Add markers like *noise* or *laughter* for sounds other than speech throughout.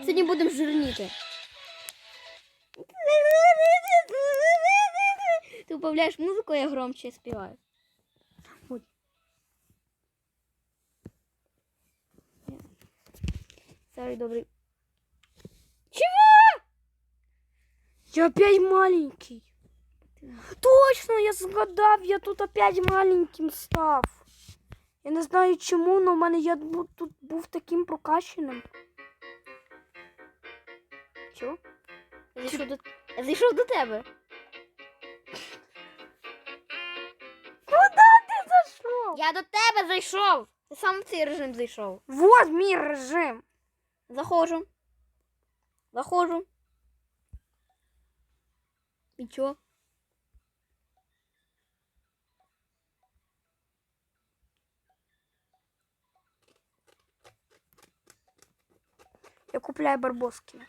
Сьогодні будемо жирніти. Ти убавляєш музику, я громче співаю. Ой. Старий добрий. Чего? Я опять маленький. Точно, я згадав, я тут опять маленьким став. Я не знаю чому, але в мене я тут був таким прокаченим. Чого? Я зайшов до, я зайшов до тебе. Куда ти зайшов? Я до тебе зайшов. Ти сам в цей режим зайшов. Вот мій режим. Заходжу. Заходжу. І чо? Я купляю Барбоскіна.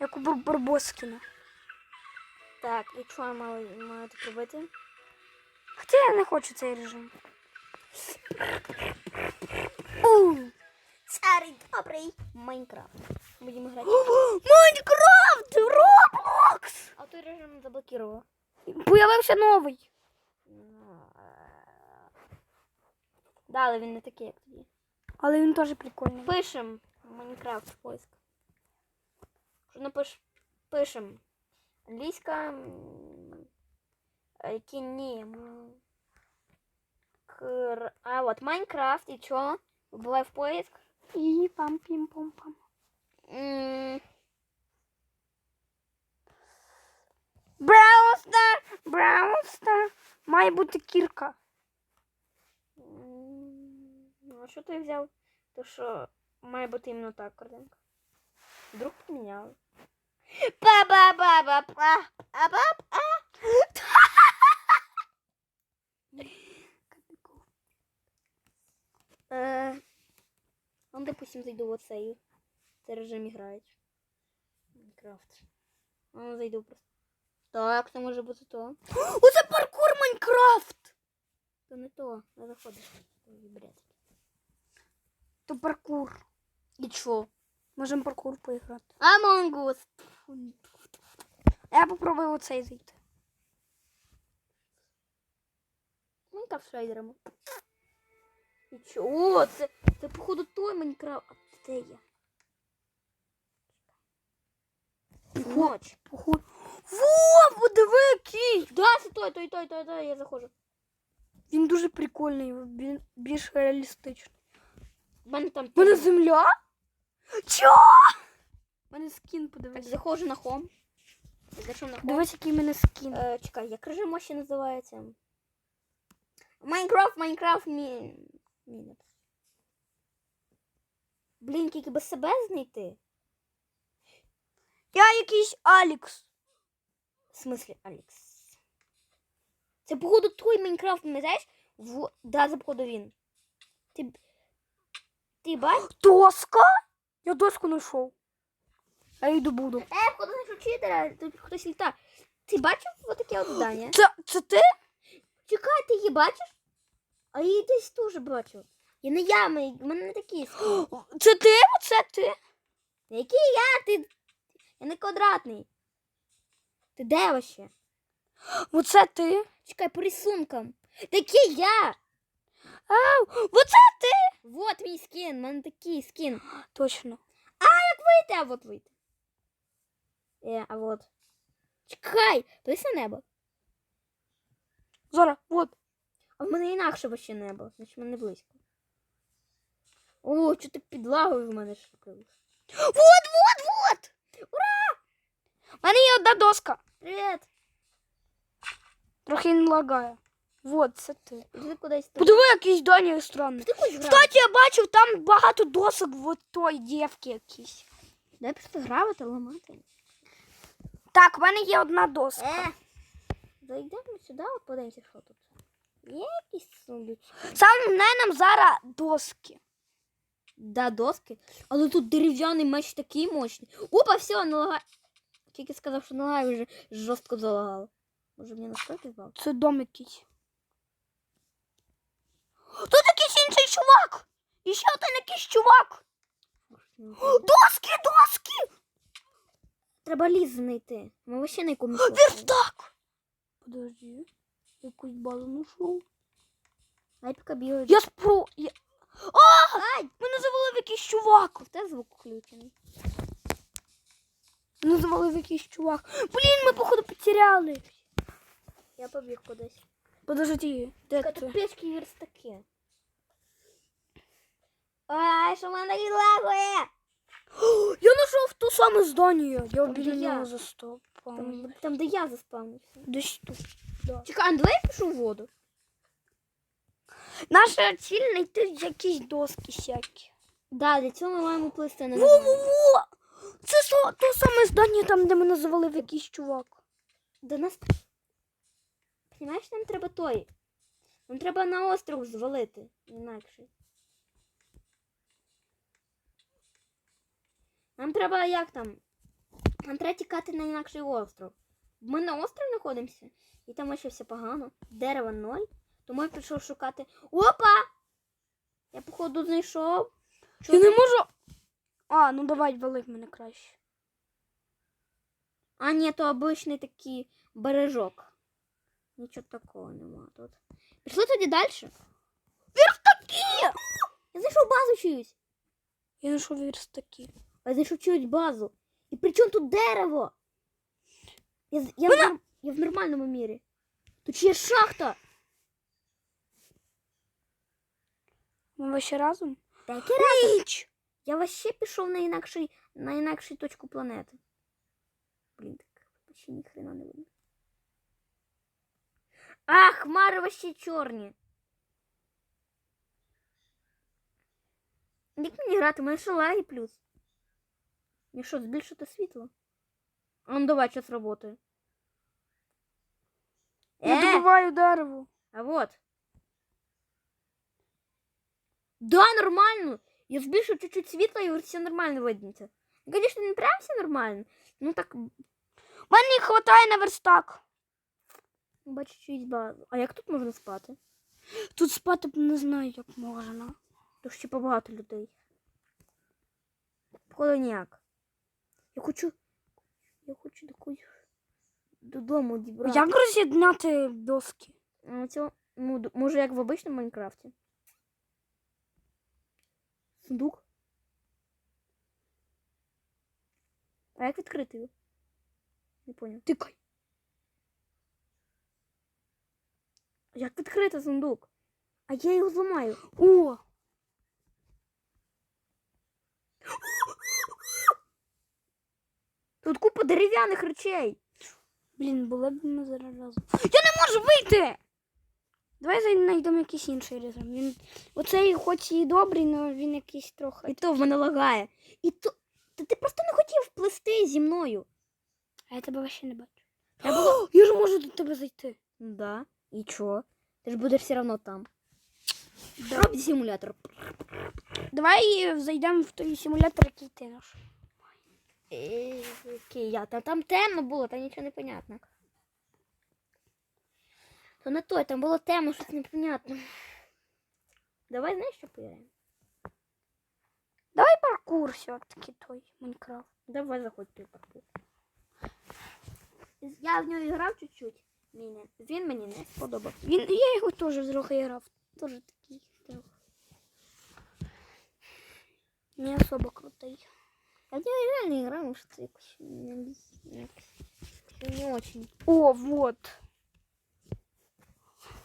Я куплю Барбоскіна. Так, і що я маю, маю тут робити? Хоча я не хочу цей режим. У, Старий добрий Майнкрафт. Будемо грати. Майнкрафт! Роблокс! А той режим заблокував. Появився новий. Да, але він не такий, як тоді. Але він теж прикольний. Пишем Майнкрафт в поиск. Що напиш? Пишем. Англійська. м, е, Кіні. м, Кр... А, от Майнкрафт і чо? Вбивай в поиск. І пам пім пом пам. М, Браустер! Браустер! Має бути кірка. м, Ну, а що ти взяв? То що має бути іменно так картинка. Вдруг поміняли. па ба ба ба па а ба а Он, допустим, зайду в оцей. Цей режим грають. Майнкрафт. Ну, зайду просто. Так, це може бути то. *gasps* Оце паркур Майнкрафт! То не то. Не заходиш. Бред. То паркур. І чо? Можемо паркур поіграти. Among Us. Я попробую оцей зайти. Майнкрафт шейдерами. І чо? О, це, це походу той Майнкрафт. А де я? Ноч. Похуй. Во, подиви який! Да, це той, той, той, той, той, я заходжу. Він дуже прикольний, він більш реалістичний. У мене там У мене земля? Чо? У мене скін, Так, подивись. заходжу на хом. Зайшов на хом. Дивись, який в мене скін. Е, чекай, як режим ще називається? Майнкрафт, Майнкрафт, мі... Мінет. Блін, тільки без себе знайти. Я якийсь Алікс. В смысле, Алекс? Це, походу, той Майнкрафт, пам'ятаєш? В... Да, це, походу, він. Ти... Ти бач? Доска? Я доску знайшов. Я її добуду. Е, походу, знайшов читера, тут хтось літа. Ти бачив отаке от здання? Це, це ти? Чекай, ти її бачиш? А я її десь теж бачив. Я не я, ми- в мене не такі. скини. *gasps* Це ти? Оце ти? Який я? Ти... Я не квадратний. Ти де вообще? *gasps* Оце ти? Чекай, по рисункам. Такий я! Ау, оце ти? Вот мій скін, в мене такий скін. *gasps* Точно. Вийти, а вот вийти. Е, а вот. Чекай, дивись на небо. Зараз, от. А в мене інакше вообще небо, значить в мене близько. О, що ти підлагою в мене шукаєш. Вот, вот, вот. Ура! У мене є одна доска. Привіт! Трохи не лагає. Вот, це ти. Іди кудись тут. Подиви, якийсь Даня странний. Ти грати? Кстати, я бачив, там багато досок в той дівки якісь. Дай просто грати, ламати. Так, в мене є одна доска. Е! Зайдемо сюди, от подивимося, що тут. Є якісь сундучки? Сам не нам зараз доски. Да, доски. Але тут дерев'яний меч такий мощний. Опа, все, налагай. Тільки сказав, що налагай вже жорстко залагало. Може мені настройки збав? Це дом якийсь. Тут якийсь інший чувак. І ще один якийсь чувак. Доски, доски! Треба ліс знайти. Ми вообще на якомусь. *gasps* Верстак! Подожди. Якусь базу знайшов. Ай, поки. Я спро... Я... А! Мене завалив якийсь чувак. Тебе звук включений. Мене завалив якийсь чувак. Блін, ми походу потеряли. Я побіг кудись. Подожди, де Тут ти? печки і верстаки. Ай, що мене такі лагує? Я знайшов ту саму здання. Я Там, біля я. нього застав. Там, там, де я заспавнився. Десь тут. Да. Чекай, а давай я пишу в воду. Наша ціль знайти якісь доски всякі. Да, для цього ми маємо плисти на Во-во-во! Це то саме здання там, де мене завалив якийсь чувак. До нас. Понимаєш, нам треба той. Нам треба на остров звалити. Інакше. Нам треба як там? Нам треба тікати на інакший остров. Ми на острові знаходимося, і там ще все погано. Дерева ноль. Тому я пішов шукати. Опа! Я походу знайшов. Я не можу. А, ну давай, вали мене краще. А, ні, то обичний такий бережок. Нічого такого нема тут. Пішли тоді далі. Верстаки! Я знайшов базу чиюсь. Я знайшов верстаки. А я знайшов чиюсь базу. І при чому тут дерево? Я, я, в, норм- я в нормальному мірі. Тут є шахта. Ми вообще разом? Так, я, Ніч! я вообще пішов на інакший, на інакшу точку планети. Блін, так вообще ні хрена не видно. А, хмари вообще чорні. Як мені грати? У мене ще лаги плюс. Мені що, збільшити світло? А ну давай, що сработає. Я Е, добуваю дерево. а вот. Да, нормально. Я збільшу чуть-чуть світла і все нормально видніться. Ну, Конечно, не прям все нормально. Ну так, Мене не вистачає на верстак. Бачу, чиїсь базу. А як тут можна спати? Тут спати не знаю, як можна. Тут ще побагато людей. Походу ніяк. Я хочу. Я хочу такої додому дібрати. Як роз'єднати доски? А Цього, ну, може, як в обичному Майнкрафті. Сундук. А як відкрити його? Не поняв. Тикай. Як відкрити сундук? А я його зламаю. О! Тут купа дерев'яних речей. Блін, були б ми зараз разом. Я не можу вийти! Давай знайдемо якийсь інший режим. Він... Оцей хоч і добрий, але він якийсь трохи. І то в мене лагає. І то. Та ти просто не хотів плести зі мною. А я тебе ще не бачу. Треба *gasps* було- я ж можу до тебе зайти. Да. І чо? Ти ж будеш все одно там. Роб симулятор. Давай зайдемо в той симулятор, який ти наш. Е, Окей, я там, там темно було, там нічого не понятно. То не той, там було темно, щось непонятно. Давай знаєш, що поіграємо? Давай паркур все-таки той Майнкрафт. Давай заходь той паркур. Я в нього грав чуть-чуть. Мені. Він мені не сподобався. Він, я його теж трохи грав. Теж такий трохи. Не особо крутий. А я реально грав, що це якось не, якось не очень. О, вот.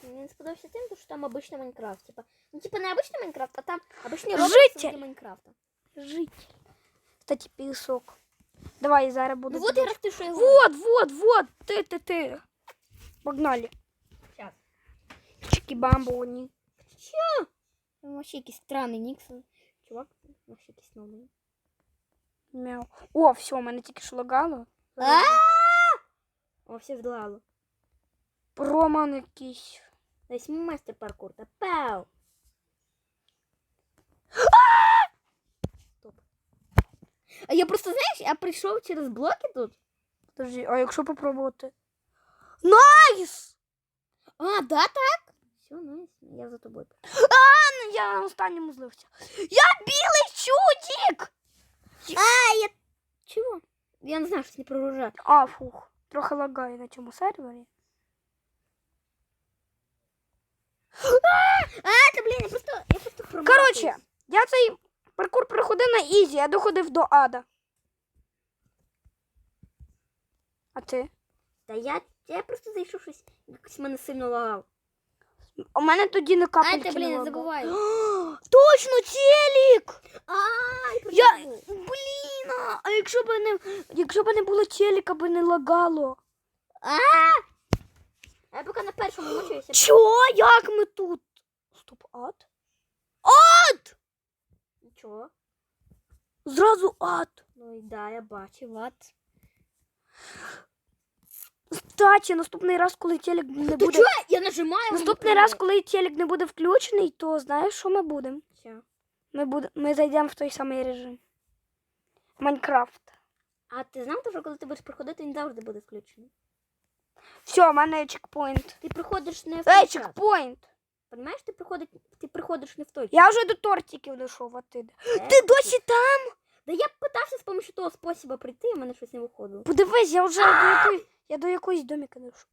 Мені не сподобався тим, що там обичний Майнкрафт. Типа, ну типа не обичний Майнкрафт, а там обичний Roblox Житель. для Майнкрафта. Житель. Кстати, пісок. Давай зараз буду. Ну вот я раз ты что я Вот, вот, вот. Ты, ты, ты. Погнали. Сейчас. Чики-бамбу они. Ну, вообще якийсь странний нікс. Чувак, вообще якийсь новий. Мяу. О, все, мене тільки що лагало. А! О, все вдлало. Роман якийсь. Десь мастер паркур. Та пау. Стоп. А я просто, знаєш, я прийшов через блоки тут. Подожди, а якщо попробувати? Найс! А, да, так? Все, найс. Я за тобою. Я на останньому злився. Я білий чудик! А, я не знаю, щось не прогружати. А, фух. Трохи лагає на цьому сервері. А, та блін, я просто, я просто промахуюсь. Коротше, я цей паркур проходив на ізі, я доходив до ада. А ти? Та я, я просто зайшов щось, якось мене сильно лагав. У мене тоді не А, капельки та блін, не не лагало. забуваю. *gasps* Точно, телек! Ай, Я- що? Блін, а- а якщо б не, якщо б не було телека, би не лагало. А! А Я поки на першому мучуюся. Чо? Як ми тут? Стоп, ад? Нічого. Зразу ад. Ну і да, я бачив, от. Кстати, наступний раз, коли телек не Ти буде. чого? Я нажимаю. Наступний раз, коли телек не буде включений, то знаєш, що ми будемо? Ми, буде... ми зайдемо в той самий режим. Майнкрафт. А ти знав, що коли ти будеш проходити, він завжди буде включений. Все, у мене є чекпоінт. Ти приходиш не в Ей, той час. чекпоінт! Понимаєш, ти приходиш, ти приходиш не в той час. Я вже до тортиків дійшов, а ти. де? Е, Ти досі там? Да я питався з допомогою того способу прийти, і в мене щось не виходило. Подивись, я вже до якої... я до якоїсь доміка дійшов.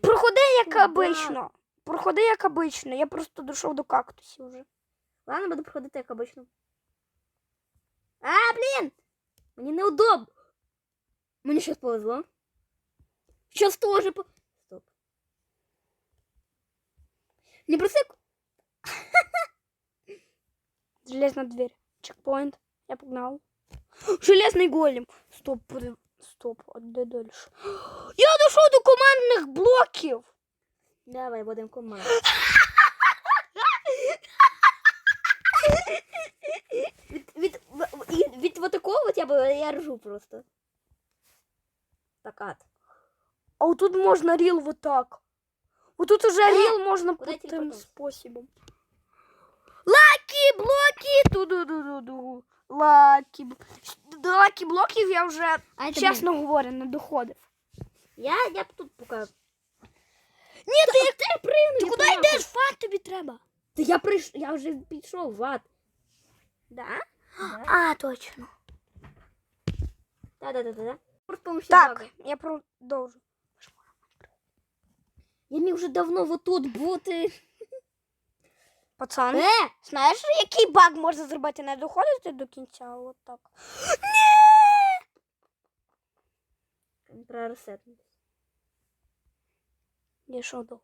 Проходи як Да. обично. Проходи як обично. Я просто дійшов до кактусів вже. Ладно, буду проходити як обично. А, блін! Мені неудобно. Мені щось повезло. Щось теж по... Стоп. Не проси... Железна дверь. Чекпоінт. Я погнав. Железний голем. Стоп, подив... Стоп, а де далі? *gasps* Я дійшов до командних блоків. Давай, будемо команду. *laughs* від, від, в- і- від вот такого от я, я ржу просто. Так, ад. А отут можна ріл вот так. Отут уже *gasps* ріл можна по тим способом. Лакі блоки! Ту-ду-ду-ду-ду. Лакі. б- До лакі блоків я вже, А чесно говоря, не доходив. Я, я б тут поки. Ні, ти, Ти пригну, ти куди йдеш? Фат тобі треба. Та я прийш... я вже пішов в ад. Да? Да. А, точно. Да-да-да-да. Так, я продовжу. Я міг вже давно вот тут бути. Пацан, не. знаєш, який баг можна зробити? Не доходити до кінця, от так. Про Я Дійшов до.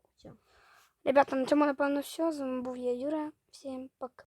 Ребята, на цьому, напевно, все. З вами був я, Юра. Всім пока.